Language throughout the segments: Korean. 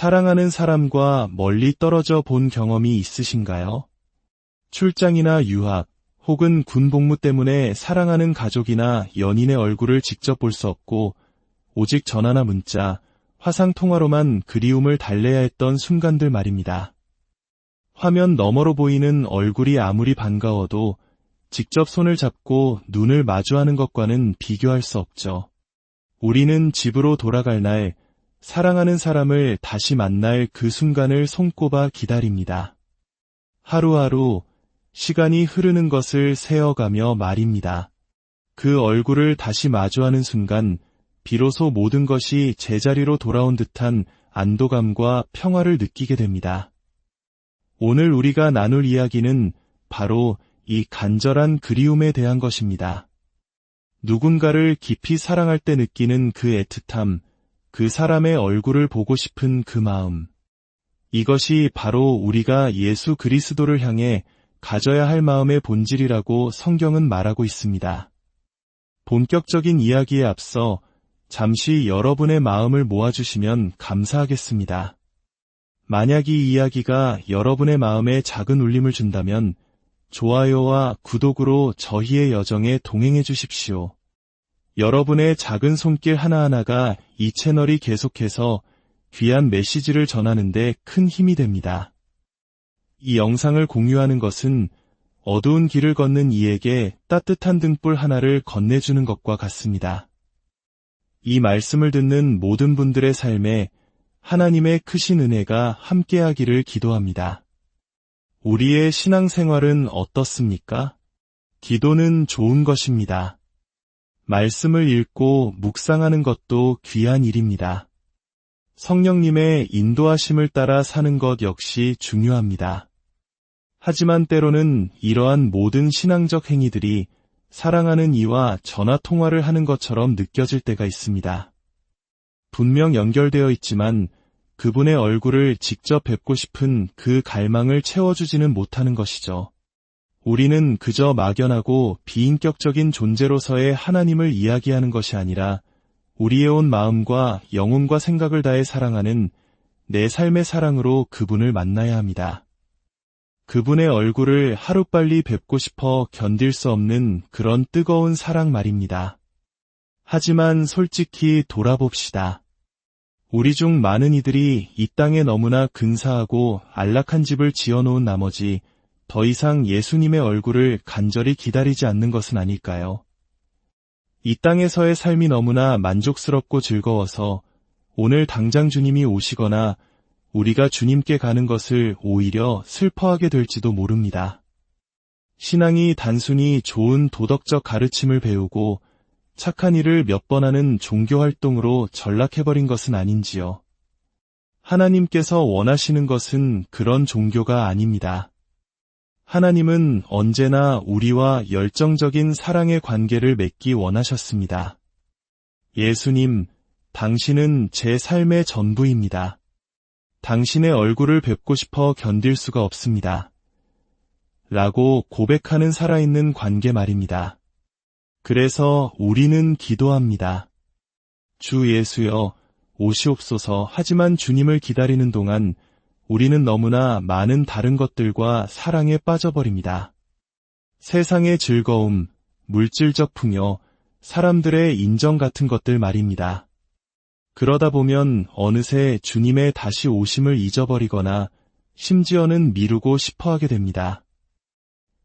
사랑하는 사람과 멀리 떨어져 본 경험이 있으신가요? 출장이나 유학, 혹은 군 복무 때문에 사랑하는 가족이나 연인의 얼굴을 직접 볼 수 없고 오직 전화나 문자, 화상 통화로만 그리움을 달래야 했던 순간들 말입니다. 화면 너머로 보이는 얼굴이 아무리 반가워도 직접 손을 잡고 눈을 마주하는 것과는 비교할 수 없죠. 우리는 집으로 돌아갈 날 사랑하는 사람을 다시 만날 그 순간을 손꼽아 기다립니다. 하루하루 시간이 흐르는 것을 세어가며 말입니다. 그 얼굴을 다시 마주하는 순간 비로소 모든 것이 제자리로 돌아온 듯한 안도감과 평화를 느끼게 됩니다. 오늘 우리가 나눌 이야기는 바로 이 간절한 그리움에 대한 것입니다. 누군가를 깊이 사랑할 때 느끼는 그 애틋함, 그 사람의 얼굴을 보고 싶은 그 마음. 이것이 바로 우리가 예수 그리스도를 향해 가져야 할 마음의 본질이라고 성경은 말하고 있습니다. 본격적인 이야기에 앞서 잠시 여러분의 마음을 모아주시면 감사하겠습니다. 만약 이 이야기가 여러분의 마음에 작은 울림을 준다면 좋아요와 구독으로 저희의 여정에 동행해 주십시오. 여러분의 작은 손길 하나하나가 이 채널이 계속해서 귀한 메시지를 전하는데 큰 힘이 됩니다. 이 영상을 공유하는 것은 어두운 길을 걷는 이에게 따뜻한 등불 하나를 건네주는 것과 같습니다. 이 말씀을 듣는 모든 분들의 삶에 하나님의 크신 은혜가 함께하기를 기도합니다. 우리의 신앙생활은 어떻습니까? 기도는 좋은 것입니다. 말씀을 읽고 묵상하는 것도 귀한 일입니다. 성령님의 인도하심을 따라 사는 것 역시 중요합니다. 하지만 때로는 이러한 모든 신앙적 행위들이 사랑하는 이와 전화 통화를 하는 것처럼 느껴질 때가 있습니다. 분명 연결되어 있지만 그분의 얼굴을 직접 뵙고 싶은 그 갈망을 채워주지는 못하는 것이죠. 우리는 그저 막연하고 비인격적인 존재로서의 하나님을 이야기하는 것이 아니라 우리의 온 마음과 영혼과 생각을 다해 사랑하는 내 삶의 사랑으로 그분을 만나야 합니다. 그분의 얼굴을 하루빨리 뵙고 싶어 견딜 수 없는 그런 뜨거운 사랑 말입니다. 하지만 솔직히 돌아봅시다. 우리 중 많은 이들이 이 땅에 너무나 근사하고 안락한 집을 지어놓은 나머지 더 이상 예수님의 얼굴을 간절히 기다리지 않는 것은 아닐까요? 이 땅에서의 삶이 너무나 만족스럽고 즐거워서 오늘 당장 주님이 오시거나 우리가 주님께 가는 것을 오히려 슬퍼하게 될지도 모릅니다. 신앙이 단순히 좋은 도덕적 가르침을 배우고 착한 일을 몇 번 하는 종교 활동으로 전락해버린 것은 아닌지요. 하나님께서 원하시는 것은 그런 종교가 아닙니다. 하나님은 언제나 우리와 열정적인 사랑의 관계를 맺기 원하셨습니다. 예수님, 당신은 제 삶의 전부입니다. 당신의 얼굴을 뵙고 싶어 견딜 수가 없습니다. 라고 고백하는 살아있는 관계 말입니다. 그래서 우리는 기도합니다. 주 예수여, 오시옵소서 하지만 주님을 기다리는 동안 우리는 너무나 많은 다른 것들과 사랑에 빠져버립니다. 세상의 즐거움, 물질적 풍요, 사람들의 인정 같은 것들 말입니다. 그러다 보면 어느새 주님의 다시 오심을 잊어버리거나 심지어는 미루고 싶어 하게 됩니다.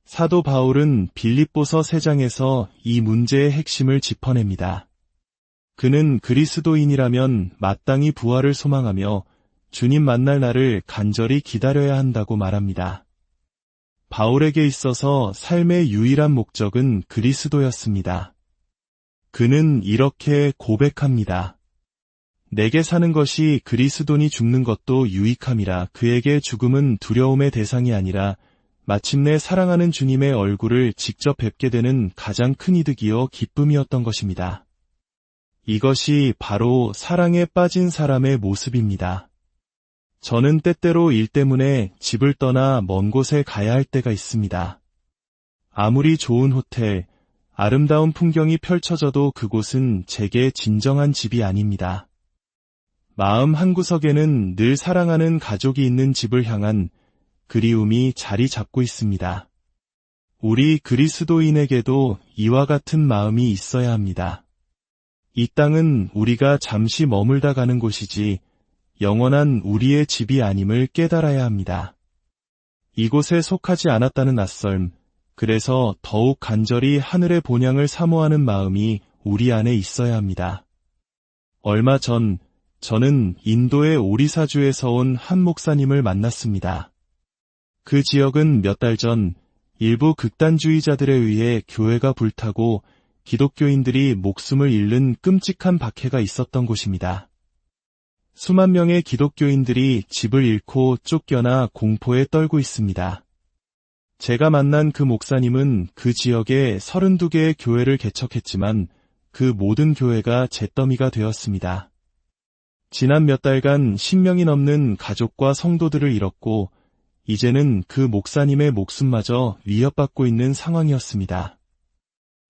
사도 바울은 빌립보서 3장에서 이 문제의 핵심을 짚어냅니다. 그는 그리스도인이라면 마땅히 부활을 소망하며 주님 만날 날을 간절히 기다려야 한다고 말합니다. 바울에게 있어서 삶의 유일한 목적은 그리스도였습니다. 그는 이렇게 고백합니다. 내게 사는 것이 그리스도니 죽는 것도 유익함이라 그에게 죽음은 두려움의 대상이 아니라 마침내 사랑하는 주님의 얼굴을 직접 뵙게 되는 가장 큰 이득이요 기쁨이었던 것입니다. 이것이 바로 사랑에 빠진 사람의 모습입니다. 저는 때때로 일 때문에 집을 떠나 먼 곳에 가야 할 때가 있습니다. 아무리 좋은 호텔, 아름다운 풍경이 펼쳐져도 그곳은 제게 진정한 집이 아닙니다. 마음 한구석에는 늘 사랑하는 가족이 있는 집을 향한 그리움이 자리 잡고 있습니다. 우리 그리스도인에게도 이와 같은 마음이 있어야 합니다. 이 땅은 우리가 잠시 머물다 가는 곳이지 영원한 우리의 집이 아님을 깨달아야 합니다. 이곳에 속하지 않았다는 낯설m, 그래서 더욱 간절히 하늘의 본향을 사모하는 마음이 우리 안에 있어야 합니다. 얼마 전 저는 인도의 오리사주에서 온 한 목사님을 만났습니다. 그 지역은 몇 달 전 일부 극단주의자들에 의해 교회가 불타고 기독교인들이 목숨을 잃는 끔찍한 박해가 있었던 곳입니다. 수만 명의 기독교인들이 집을 잃고 쫓겨나 공포에 떨고 있습니다. 제가 만난 그 목사님은 그 지역에 32개의 교회를 개척했지만 그 모든 교회가 잿더미가 되었습니다. 지난 몇 달간 10명이 넘는 가족과 성도들을 잃었고 이제는 그 목사님의 목숨마저 위협받고 있는 상황이었습니다.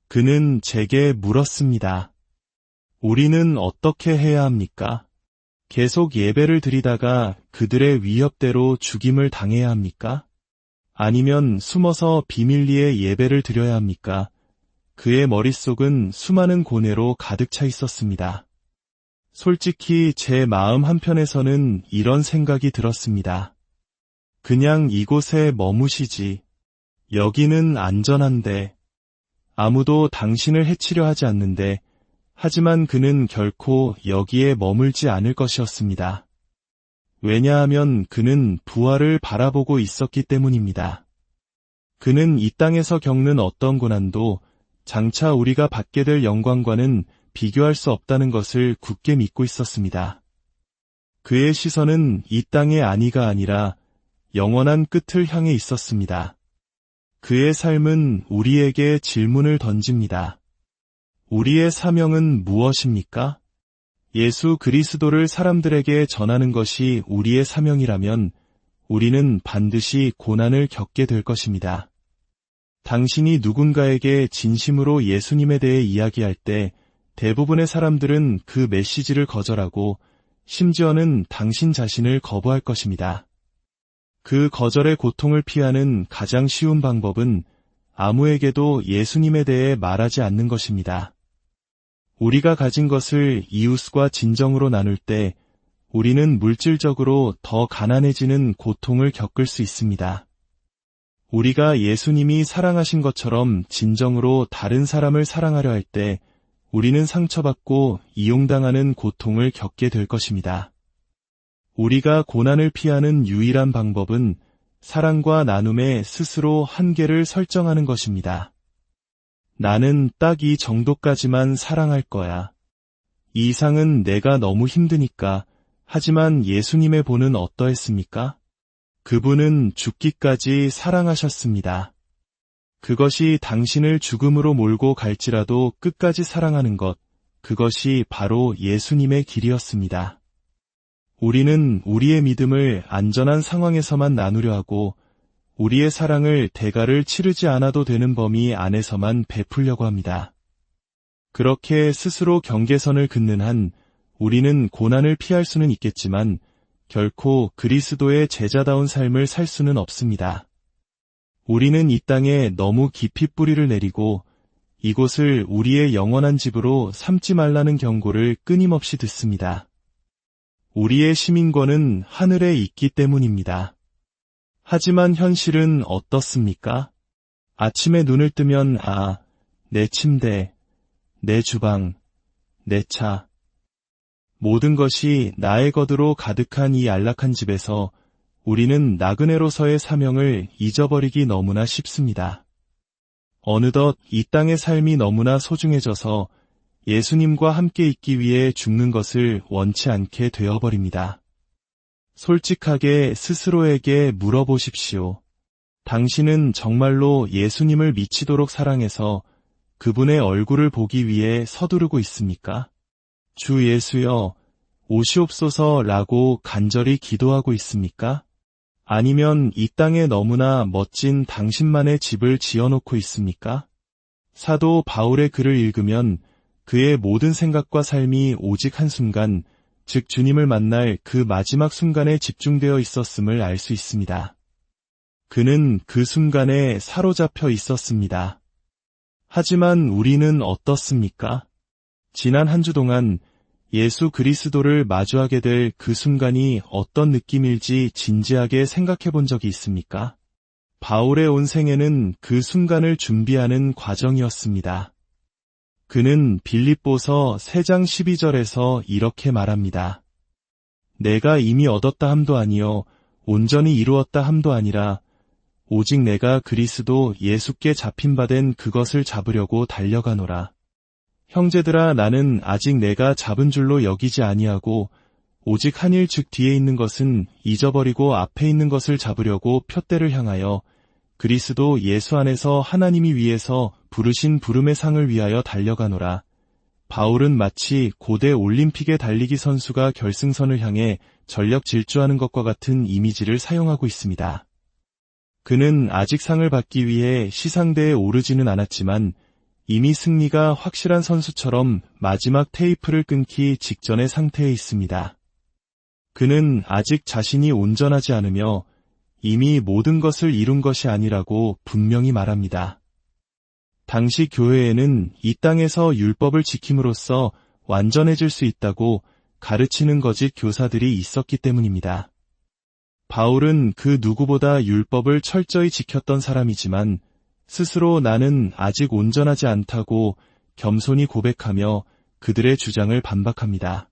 그는 제게 물었습니다. 우리는 어떻게 해야 합니까? 계속 예배를 드리다가 그들의 위협대로 죽임을 당해야 합니까? 아니면 숨어서 비밀리에 예배를 드려야 합니까? 그의 머릿속은 수많은 고뇌로 가득 차 있었습니다. 솔직히 제 마음 한편에서는 이런 생각이 들었습니다. 그냥 이곳에 머무시지. 여기는 안전한데. 아무도 당신을 해치려 하지 않는데, 하지만 그는 결코 여기에 머물지 않을 것이었습니다. 왜냐하면 그는 부활을 바라보고 있었기 때문입니다. 그는 이 땅에서 겪는 어떤 고난도 장차 우리가 받게 될 영광과는 비교할 수 없다는 것을 굳게 믿고 있었습니다. 그의 시선은 이 땅의 안위가 아니라 영원한 끝을 향해 있었습니다. 그의 삶은 우리에게 질문을 던집니다. 우리의 사명은 무엇입니까? 예수 그리스도를 사람들에게 전하는 것이 우리의 사명이라면 우리는 반드시 고난을 겪게 될 것입니다. 당신이 누군가에게 진심으로 예수님에 대해 이야기할 때 대부분의 사람들은 그 메시지를 거절하고 심지어는 당신 자신을 거부할 것입니다. 그 거절의 고통을 피하는 가장 쉬운 방법은 아무에게도 예수님에 대해 말하지 않는 것입니다. 우리가 가진 것을 이웃과 진정으로 나눌 때 우리는 물질적으로 더 가난해지는 고통을 겪을 수 있습니다. 우리가 예수님이 사랑하신 것처럼 진정으로 다른 사람을 사랑하려 할 때 우리는 상처받고 이용당하는 고통을 겪게 될 것입니다. 우리가 고난을 피하는 유일한 방법은 사랑과 나눔에 스스로 한계를 설정하는 것입니다. 나는 딱 이 정도까지만 사랑할 거야. 이 이상은 내가 너무 힘드니까. 하지만 예수님의 본은 어떠했습니까? 그분은 죽기까지 사랑하셨습니다. 그것이 당신을 죽음으로 몰고 갈지라도 끝까지 사랑하는 것, 그것이 바로 예수님의 길이었습니다. 우리는 우리의 믿음을 안전한 상황에서만 나누려 하고 우리의 사랑을 대가를 치르지 않아도 되는 범위 안에서만 베풀려고 합니다. 그렇게 스스로 경계선을 긋는 한 우리는 고난을 피할 수는 있겠지만 결코 그리스도의 제자다운 삶을 살 수는 없습니다. 우리는 이 땅에 너무 깊이 뿌리를 내리고 이곳을 우리의 영원한 집으로 삼지 말라는 경고를 끊임없이 듣습니다. 우리의 시민권은 하늘에 있기 때문입니다. 하지만 현실은 어떻습니까? 아침에 눈을 뜨면 아, 내 침대, 내 주방, 내 차. 모든 것이 나의 것으로 가득한 이 안락한 집에서 우리는 나그네로서의 사명을 잊어버리기 너무나 쉽습니다. 어느덧 이 땅의 삶이 너무나 소중해져서 예수님과 함께 있기 위해 죽는 것을 원치 않게 되어버립니다. 솔직하게 스스로에게 물어보십시오. 당신은 정말로 예수님을 미치도록 사랑해서 그분의 얼굴을 보기 위해 서두르고 있습니까? 주 예수여, 오시옵소서 라고 간절히 기도하고 있습니까? 아니면 이 땅에 너무나 멋진 당신만의 집을 지어놓고 있습니까? 사도 바울의 글을 읽으면 그의 모든 생각과 삶이 오직 한순간 즉 주님을 만날 그 마지막 순간에 집중되어 있었음을 알 수 있습니다. 그는 그 순간에 사로잡혀 있었습니다. 하지만 우리는 어떻습니까? 지난 한 주 동안 예수 그리스도를 마주하게 될 그 순간이 어떤 느낌일지 진지하게 생각해 본 적이 있습니까? 바울의 온 생애는 그 순간을 준비하는 과정이었습니다. 그는 빌립보서 3장 12절에서 이렇게 말합니다. 내가 이미 얻었다 함도 아니요 온전히 이루었다 함도 아니라 오직 내가 그리스도 예수께 잡힌 바 된 그것을 잡으려고 달려가노라. 형제들아 나는 아직 내가 잡은 줄로 여기지 아니하고 오직 한일 즉 뒤에 있는 것은 잊어버리고 앞에 있는 것을 잡으려고 표대를 향하여 그리스도 예수 안에서 하나님이 위해서 부르신 부름의 상을 위하여 달려가노라. 바울은 마치 고대 올림픽의 달리기 선수가 결승선을 향해 전력 질주하는 것과 같은 이미지를 사용하고 있습니다. 그는 아직 상을 받기 위해 시상대에 오르지는 않았지만 이미 승리가 확실한 선수처럼 마지막 테이프를 끊기 직전의 상태에 있습니다. 그는 아직 자신이 온전하지 않으며 이미 모든 것을 이룬 것이 아니라고 분명히 말합니다. 당시 교회에는 이 땅에서 율법을 지킴으로써 완전해질 수 있다고 가르치는 거짓 교사들이 있었기 때문입니다. 바울은 그 누구보다 율법을 철저히 지켰던 사람이지만 스스로 나는 아직 온전하지 않다고 겸손히 고백하며 그들의 주장을 반박합니다.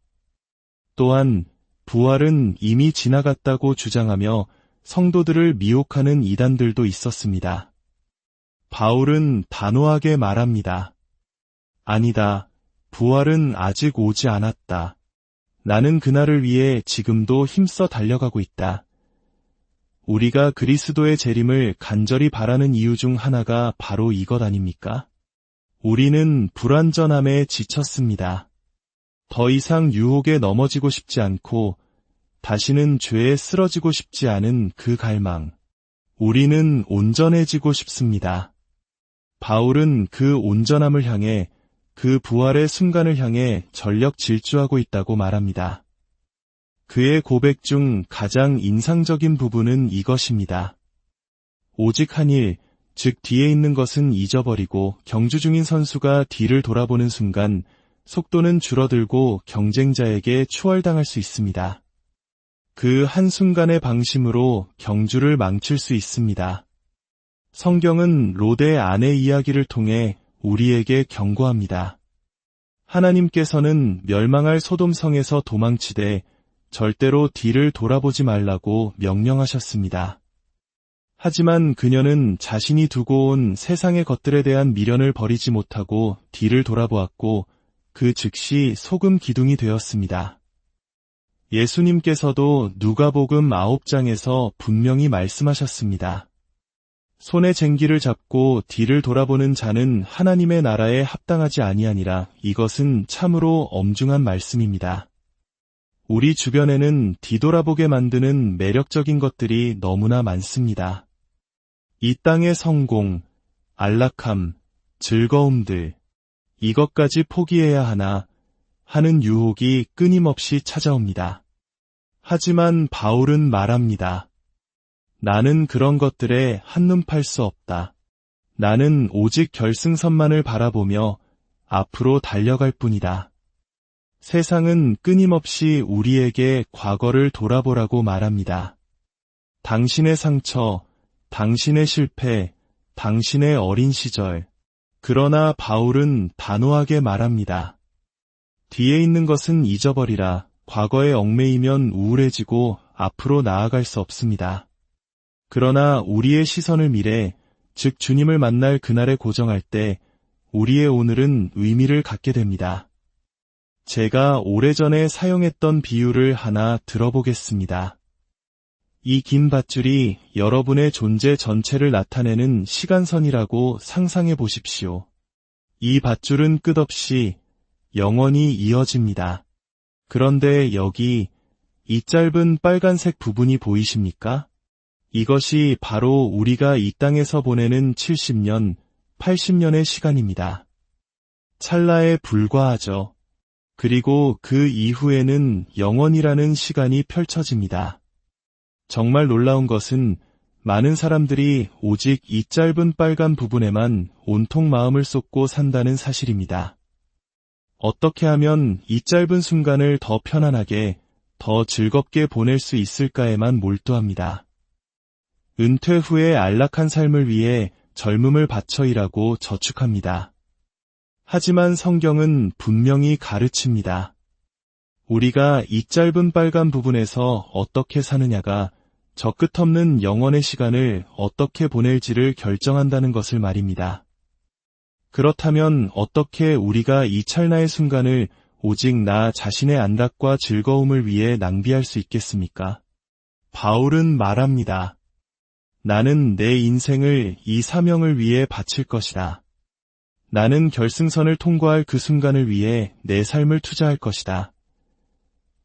또한 부활은 이미 지나갔다고 주장하며 성도들을 미혹하는 이단들도 있었습니다. 바울은 단호하게 말합니다. 아니다. 부활은 아직 오지 않았다. 나는 그날을 위해 지금도 힘써 달려가고 있다. 우리가 그리스도의 재림을 간절히 바라는 이유 중 하나가 바로 이것 아닙니까? 우리는 불완전함에 지쳤습니다. 더 이상 유혹에 넘어지고 싶지 않고 다시는 죄에 쓰러지고 싶지 않은 그 갈망. 우리는 온전해지고 싶습니다. 바울은 그 온전함을 향해 그 부활의 순간을 향해 전력 질주하고 있다고 말합니다. 그의 고백 중 가장 인상적인 부분은 이것입니다. 오직 한 일, 즉 뒤에 있는 것은 잊어버리고 경주 중인 선수가 뒤를 돌아보는 순간 속도는 줄어들고 경쟁자에게 추월당할 수 있습니다. 그 한순간의 방심으로 경주를 망칠 수 있습니다. 성경은 롯의 아내 이야기를 통해 우리에게 경고합니다. 하나님께서는 멸망할 소돔성에서 도망치되 절대로 뒤를 돌아보지 말라고 명령하셨습니다. 하지만 그녀는 자신이 두고 온 세상의 것들에 대한 미련을 버리지 못하고 뒤를 돌아보았고 그 즉시 소금 기둥이 되었습니다. 예수님께서도 누가복음 9장에서 분명히 말씀하셨습니다. 손에 쟁기를 잡고 뒤를 돌아보는 자는 하나님의 나라에 합당하지 아니하니라 이것은 참으로 엄중한 말씀입니다. 우리 주변에는 뒤돌아보게 만드는 매력적인 것들이 너무나 많습니다. 이 땅의 성공, 안락함, 즐거움들, 이것까지 포기해야 하나 하는 유혹이 끊임없이 찾아옵니다. 하지만 바울은 말합니다. 나는 그런 것들에 한눈 팔 수 없다. 나는 오직 결승선만을 바라보며 앞으로 달려갈 뿐이다. 세상은 끊임없이 우리에게 과거를 돌아보라고 말합니다. 당신의 상처, 당신의 실패, 당신의 어린 시절. 그러나 바울은 단호하게 말합니다. 뒤에 있는 것은 잊어버리라. 과거에 얽매이면 우울해지고 앞으로 나아갈 수 없습니다. 그러나 우리의 시선을 미래, 즉 주님을 만날 그날에 고정할 때 우리의 오늘은 의미를 갖게 됩니다. 제가 오래전에 사용했던 비유를 하나 들어보겠습니다. 이 긴 밧줄이 여러분의 존재 전체를 나타내는 시간선이라고 상상해 보십시오. 이 밧줄은 끝없이 영원히 이어집니다. 그런데 여기 이 짧은 빨간색 부분이 보이십니까? 이것이 바로 우리가 이 땅에서 보내는 70년, 80년의 시간입니다. 찰나에 불과하죠. 그리고 그 이후에는 영원이라는 시간이 펼쳐집니다. 정말 놀라운 것은 많은 사람들이 오직 이 짧은 빨간 부분에만 온통 마음을 쏟고 산다는 사실입니다. 어떻게 하면 이 짧은 순간을 더 편안하게, 더 즐겁게 보낼 수 있을까에만 몰두합니다. 은퇴 후에 안락한 삶을 위해 젊음을 바쳐 일하고 저축합니다. 하지만 성경은 분명히 가르칩니다. 우리가 이 짧은 빨간 부분에서 어떻게 사느냐가 저 끝없는 영원의 시간을 어떻게 보낼지를 결정한다는 것을 말입니다. 그렇다면 어떻게 우리가 이 찰나의 순간을 오직 나 자신의 안락과 즐거움을 위해 낭비할 수 있겠습니까? 바울은 말합니다. 나는 내 인생을 이 사명을 위해 바칠 것이다. 나는 결승선을 통과할 그 순간을 위해 내 삶을 투자할 것이다.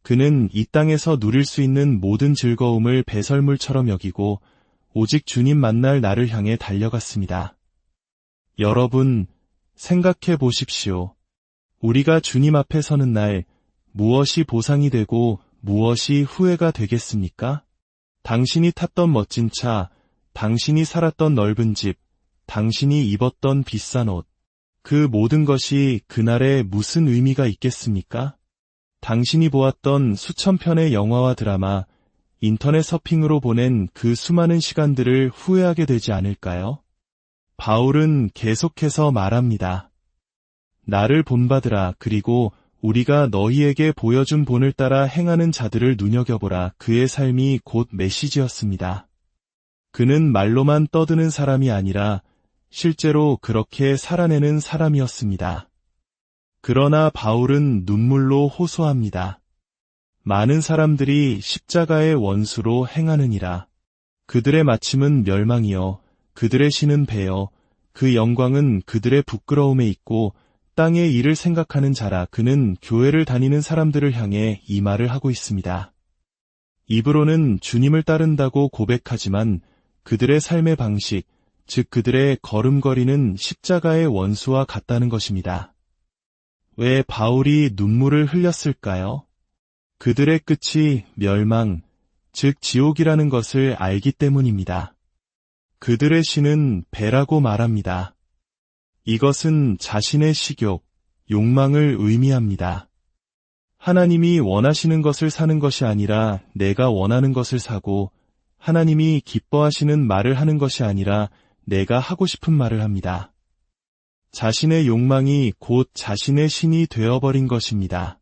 그는 이 땅에서 누릴 수 있는 모든 즐거움을 배설물처럼 여기고 오직 주님 만날 나를 향해 달려갔습니다. 여러분, 생각해 보십시오. 우리가 주님 앞에 서는 날 무엇이 보상이 되고 무엇이 후회가 되겠습니까? 당신이 탔던 멋진 차, 당신이 살았던 넓은 집, 당신이 입었던 비싼 옷, 그 모든 것이 그날에 무슨 의미가 있겠습니까? 당신이 보았던 수천 편의 영화와 드라마, 인터넷 서핑으로 보낸 그 수많은 시간들을 후회하게 되지 않을까요? 바울은 계속해서 말합니다. 나를 본받으라 그리고 우리가 너희에게 보여준 본을 따라 행하는 자들을 눈여겨보라 그의 삶이 곧 메시지였습니다. 그는 말로만 떠드는 사람이 아니라 실제로 그렇게 살아내는 사람이었습니다. 그러나 바울은 눈물로 호소합니다. 많은 사람들이 십자가의 원수로 행하느니라. 그들의 마침은 멸망이요. 그들의 신은 배여. 그 영광은 그들의 부끄러움에 있고 땅의 일을 생각하는 자라 그는 교회를 다니는 사람들을 향해 이 말을 하고 있습니다. 입으로는 주님을 따른다고 고백하지만 그들의 삶의 방식, 즉 그들의 걸음걸이는 십자가의 원수와 같다는 것입니다. 왜 바울이 눈물을 흘렸을까요? 그들의 끝이 멸망, 즉 지옥이라는 것을 알기 때문입니다. 그들의 신은 배라고 말합니다. 이것은 자신의 식욕, 욕망을 의미합니다. 하나님이 원하시는 것을 사는 것이 아니라 내가 원하는 것을 사고 하나님이 기뻐하시는 말을 하는 것이 아니라 내가 하고 싶은 말을 합니다. 자신의 욕망이 곧 자신의 신이 되어버린 것입니다.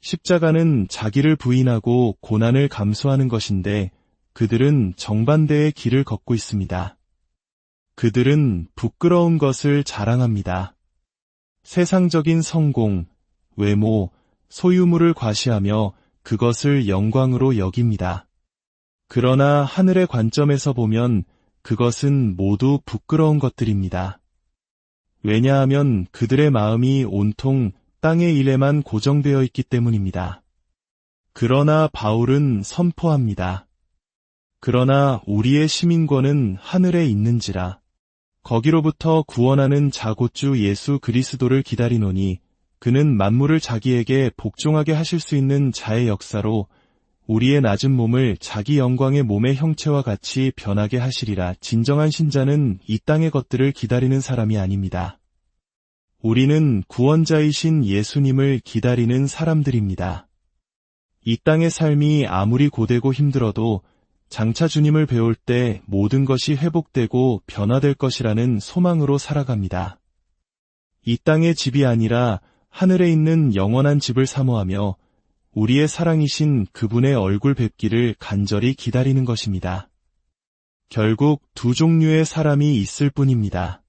십자가는 자기를 부인하고 고난을 감수하는 것인데 그들은 정반대의 길을 걷고 있습니다. 그들은 부끄러운 것을 자랑합니다. 세상적인 성공, 외모, 소유물을 과시하며 그것을 영광으로 여깁니다. 그러나 하늘의 관점에서 보면 그것은 모두 부끄러운 것들입니다. 왜냐하면 그들의 마음이 온통 땅의 일에만 고정되어 있기 때문입니다. 그러나 바울은 선포합니다. 그러나 우리의 시민권은 하늘에 있는지라. 거기로부터 구원하는 자고주 예수 그리스도를 기다리노니 그는 만물을 자기에게 복종하게 하실 수 있는 자의 역사로 우리의 낮은 몸을 자기 영광의 몸의 형체와 같이 변하게 하시리라. 진정한 신자는 이 땅의 것들을 기다리는 사람이 아닙니다. 우리는 구원자이신 예수님을 기다리는 사람들입니다. 이 땅의 삶이 아무리 고되고 힘들어도 장차 주님을 배울 때 모든 것이 회복되고 변화될 것이라는 소망으로 살아갑니다. 이 땅의 집이 아니라 하늘에 있는 영원한 집을 사모하며 우리의 사랑이신 그분의 얼굴 뵙기를 간절히 기다리는 것입니다. 결국 두 종류의 사람이 있을 뿐입니다.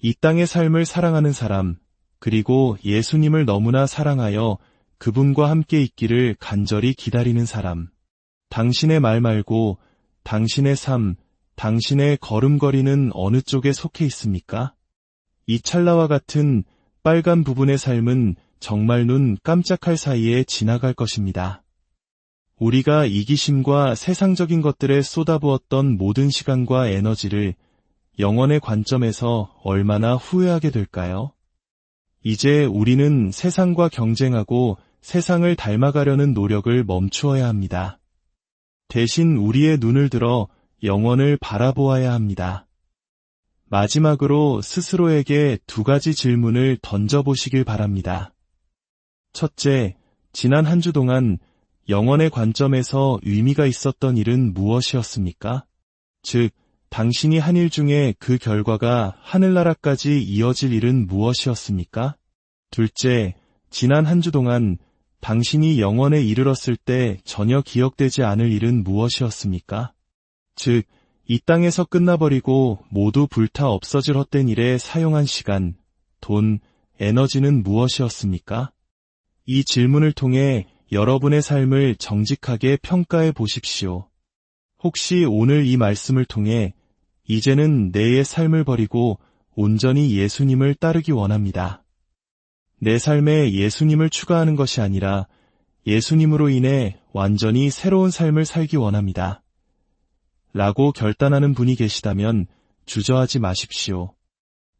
이 땅의 삶을 사랑하는 사람, 그리고 예수님을 너무나 사랑하여 그분과 함께 있기를 간절히 기다리는 사람. 당신의 말 말고 당신의 삶, 당신의 걸음걸이는 어느 쪽에 속해 있습니까? 이 찰나와 같은 빨간 부분의 삶은 정말 눈 깜짝할 사이에 지나갈 것입니다. 우리가 이기심과 세상적인 것들에 쏟아부었던 모든 시간과 에너지를 영원의 관점에서 얼마나 후회하게 될까요? 이제 우리는 세상과 경쟁하고 세상을 닮아가려는 노력을 멈추어야 합니다. 대신 우리의 눈을 들어 영원을 바라보아야 합니다. 마지막으로 스스로에게 두 가지 질문을 던져보시길 바랍니다. 첫째, 지난 한 주 동안 영원의 관점에서 의미가 있었던 일은 무엇이었습니까? 즉, 당신이 한 일 중에 그 결과가 하늘나라까지 이어질 일은 무엇이었습니까? 둘째, 지난 한 주 동안 당신이 영원에 이르렀을 때 전혀 기억되지 않을 일은 무엇이었습니까? 즉, 이 땅에서 끝나버리고 모두 불타 없어질 헛된 일에 사용한 시간, 돈, 에너지는 무엇이었습니까? 이 질문을 통해 여러분의 삶을 정직하게 평가해 보십시오. 혹시 오늘 이 말씀을 통해 이제는 내의 삶을 버리고 온전히 예수님을 따르기 원합니다. 내 삶에 예수님을 추가하는 것이 아니라 예수님으로 인해 완전히 새로운 삶을 살기 원합니다. 라고 결단하는 분이 계시다면 주저하지 마십시오.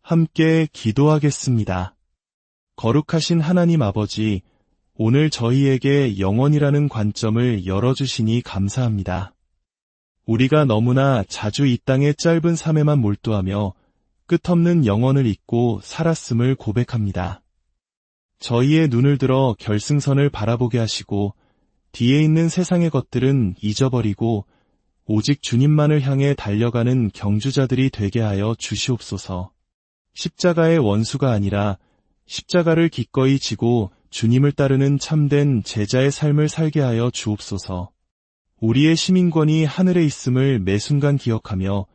함께 기도하겠습니다. 거룩하신 하나님 아버지, 오늘 저희에게 영원이라는 관점을 열어주시니 감사합니다. 우리가 너무나 자주 이 땅의 짧은 삶에만 몰두하며 끝없는 영원을 잊고 살았음을 고백합니다. 저희의 눈을 들어 결승선을 바라보게 하시고 뒤에 있는 세상의 것들은 잊어버리고 오직 주님만을 향해 달려가는 경주자들이 되게 하여 주시옵소서. 십자가의 원수가 아니라 십자가를 기꺼이 지고 주님을 따르는 참된 제자의 삶을 살게 하여 주옵소서. 우리의 시민권이 하늘에 있음을 매 순간 기억하며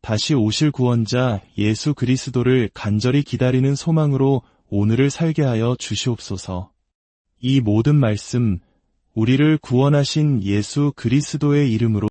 다시 오실 구원자 예수 그리스도를 간절히 기다리는 소망으로 오늘을 살게 하여 주시옵소서. 이 모든 말씀, 우리를 구원하신 예수 그리스도의 이름으로